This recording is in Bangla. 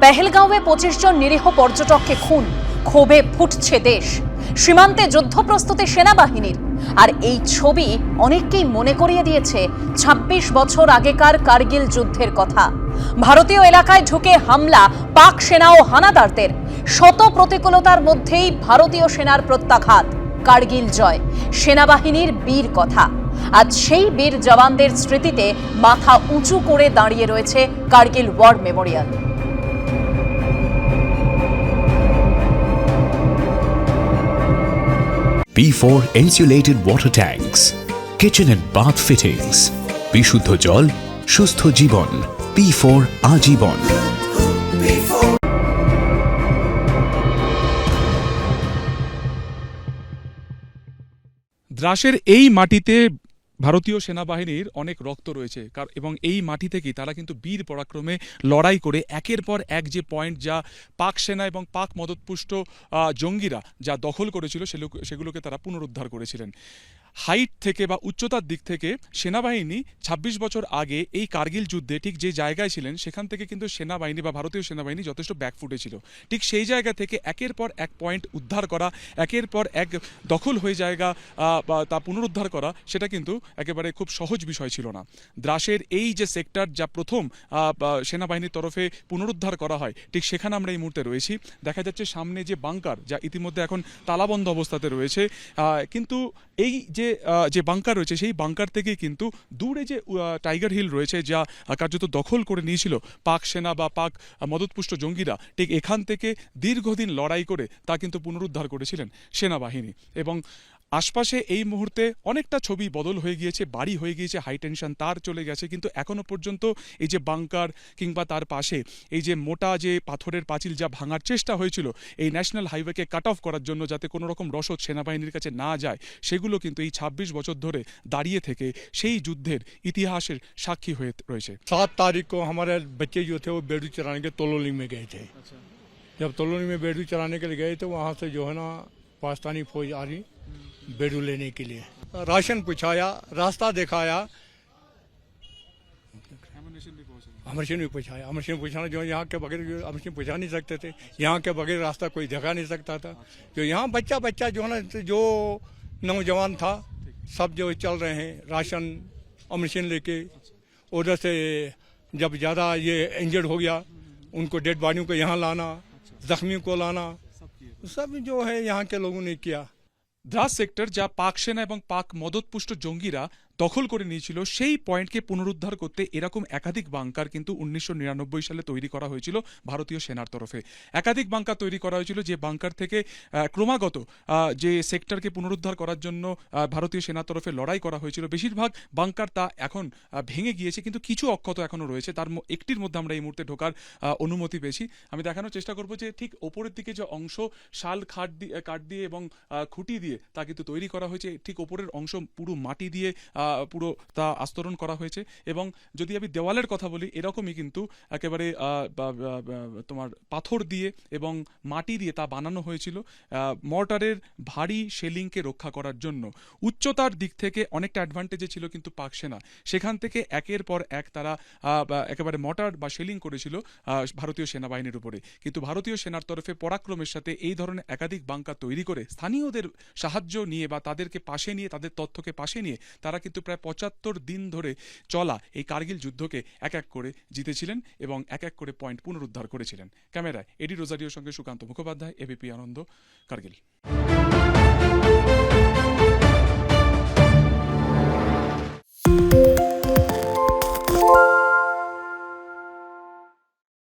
পেহেলগাঁওয়ে পঁচিশ জন নিরীহ পর্যটককে খুন। ক্ষোভে ফুটছে দেশ। সীমান্তে যুদ্ধ প্রস্তুতি সেনাবাহিনীর। আর এই ছবি অনেককেই মনে করিয়ে দিয়েছে ২৬ বছর আগেকার কার্গিল যুদ্ধের কথা। ভারতীয় এলাকায় ঢুকে হামলা পাক সেনা ও হানাদারদের। শত প্রতিকূলতার মধ্যেই ভারতীয় সেনার প্রত্যাঘাত। কার্গিল জয়, সেনাবাহিনীর বীর কথা। আজ সেই বীর জওয়ানদের স্মৃতিতে মাথা উঁচু করে দাঁড়িয়ে রয়েছে Kargil war memorial. B4 insulated water tanks, kitchen and bath fittings, বিশুদ্ধ জল সুস্থ জীবন B4 আজীবন দ্রাসের এই মাটিতে ভারতীয় সেনাবাহিনীর অনেক রক্ত রয়েছে। এবং এই মাটি থেকেই তারা কিন্তু বীর পরাক্রমে লড়াই করে একের পর এক যে পয়েন্ট যা পাক সেনা এবং পাক মদতপুষ্ট জঙ্গিরা যা দখল করেছিল সেগুলো- সেগুলোকে তারা পুনরুদ্ধার করেছিলেন। হাইট থেকে বা উচ্চতার দিক থেকে সেনাবাহিনী ২৬ বছর আগে এই কার্গিল যুদ্ধে ঠিক যে জায়গায় ছিলেন, সেখান থেকে কিন্তু সেনাবাহিনী বা ভারতীয় সেনাবাহিনী যথেষ্ট ব্যাকফুটে ছিল। ঠিক সেই জায়গা থেকে একের পর এক পয়েন্ট উদ্ধার করা, একের পর এক দখল হয়ে জায়গা বা তা পুনরুদ্ধার করা, সেটা কিন্তু একেবারে খুব সহজ বিষয় ছিল না। দ্রাসের এই যে সেক্টর যা প্রথম সেনাবাহিনীর তরফে পুনরুদ্ধার করা হয়, ঠিক সেখানে আমরা এই মুহূর্তে রয়েছি। দেখা যাচ্ছে সামনে যে বাংকার যা ইতিমধ্যে এখন তালাবন্ধ অবস্থাতে রয়েছে কিন্তু এই যে যে বাংকার রয়েছে, সেই বাংকার থেকেই কিন্তু দূরে যে টাইগার হিল রয়েছে, যা কার্যত দখল করে নিয়েছিল পাক সেনা বা পাক মদতপুষ্ট জঙ্গিরা, ঠিক এখান থেকে দীর্ঘদিন লড়াই করে তা কিন্তু পুনরুদ্ধার করেছিলেন সেনাবাহিনী। এবং আশপাশে এই মুহূর্তে অনেকটা ছবি বদল হয়ে গিয়েছে বাড়ি হয়ে গিয়েছে হাই টেনশন তার চলে গেছে কিন্তু এখনো পর্যন্ত এই যে বাংকার কিংবা তার পাশে এই যে মোটা যে পাথরের পাঁচিল যা ভাঙার চেষ্টা হয়েছিল এই ন্যাশনাল হাইওয়েকে কাট অফ করার জন্য যাতে কোনো রকম রসদ সেনাবাহিনীর কাছে না যায় সেগুলো কিন্তু এই ২৬ বছর ধরে দাঁড়িয়ে থেকে সেই যুদ্ধের ইতিহাসের সাক্ষী হয়ে রয়েছে सात तारीख को हमारे बच्चे जो थे वो बेड़ू चराने के तोलोली में गए थे जब तोलोली में बेड़ू चराने के लिए गए तो वहाँ से जो है ना पाकिस्तानी फौज आ रही बेड़ू लेने के लिए। राशन पूछाया, रास्ता दिखाया। अमरसिंह भी पूछाया। अमरसिंह पूछाना जो यहाँ के बगैर जो अमरसिंह पूछा नहीं सकते थे। यहाँ के बगैर रास्ता कोई दिखा नहीं सकता था। जो यहाँ बच्चा बच्चा जो है ना, जो नौजवान था, सब जो चल रहे हैं, राशन अमरसिंह लेके, उधर से जब ज़्यादा ये इंजर्ड हो गया, उनको डेड बॉडियों को यहाँ लाना जख्मियों को लाना, सब जो है यहाँ के लोगों ने किया। দ্রাস সেক্টর যা পাক সেনা এবং পাক মদতপুষ্ট জঙ্গিরা দখল করে নিয়েছিল, সেই পয়েন্টকে পুনরুদ্ধার করতে এরকম একাধিক বাংকার কিন্তু উনিশশো নিরানব্বই সালে তৈরি করা হয়েছিল ভারতীয় সেনার তরফে। একাধিক বাংকার তৈরি করা হয়েছিল যে বাংকার থেকে ক্রমাগত যে সেক্টরকে পুনরুদ্ধার করার জন্য ভারতীয় সেনার তরফে লড়াই করা হয়েছিল। বেশিরভাগ বাংকার তা এখন ভেঙে গিয়েছে, কিন্তু কিছু অক্ষত এখনও রয়েছে। তার একটির মধ্যে আমরা এই মুহূর্তে ঢোকার অনুমতি পেয়েছি। আমি দেখানোর চেষ্টা করব যে ঠিক ওপরের দিকে যে অংশ, শাল খাট দিয়ে কাঠ দিয়ে এবং খুঁটি দিয়ে তা কিন্তু তৈরি করা হয়েছে, ঠিক ওপরের অংশ পুরো মাটি দিয়ে পুরো তা আস্তরণ করা হয়েছে এবং যদি আমি দেওয়ালের কথা বলি, এরকমই কিন্তু একেবারে তোমার পাথর দিয়ে এবং মাটি দিয়ে তা বানানো হয়েছিল মর্টারের ভারী শেলিংকে রক্ষা করার জন্য। উচ্চতার দিক থেকে অনেকটা অ্যাডভান্টেজে ছিল কিন্তু পাক সেনা। সেখান থেকে একের পর এক তারা একেবারে মর্টার বা শেলিং করেছিল ভারতীয় সেনাবাহিনীর উপরে। কিন্তু ভারতীয় সেনার তরফে পরাক্রমের সাথে এই ধরনের একাধিক বাংকার তৈরি করে স্থানীয়দের সাহায্য নিয়ে বা তাদেরকে পাশে নিয়ে, তাদের তথ্যকে পাশে নিয়ে তারা কিন্তু প্রায় পঁচাত্তর দিন ধরে চলা এই কার্গিল যুদ্ধকে এক এক করে জিতেছিলেন এবং এক এক করে পয়েন্ট পুনরুদ্ধার করেছিলেন। ক্যামেরায় এডি রোজারিওর সঙ্গে সুকান্ত মুখোপাধ্যায় এবিপি আনন্দ, কার্গিল।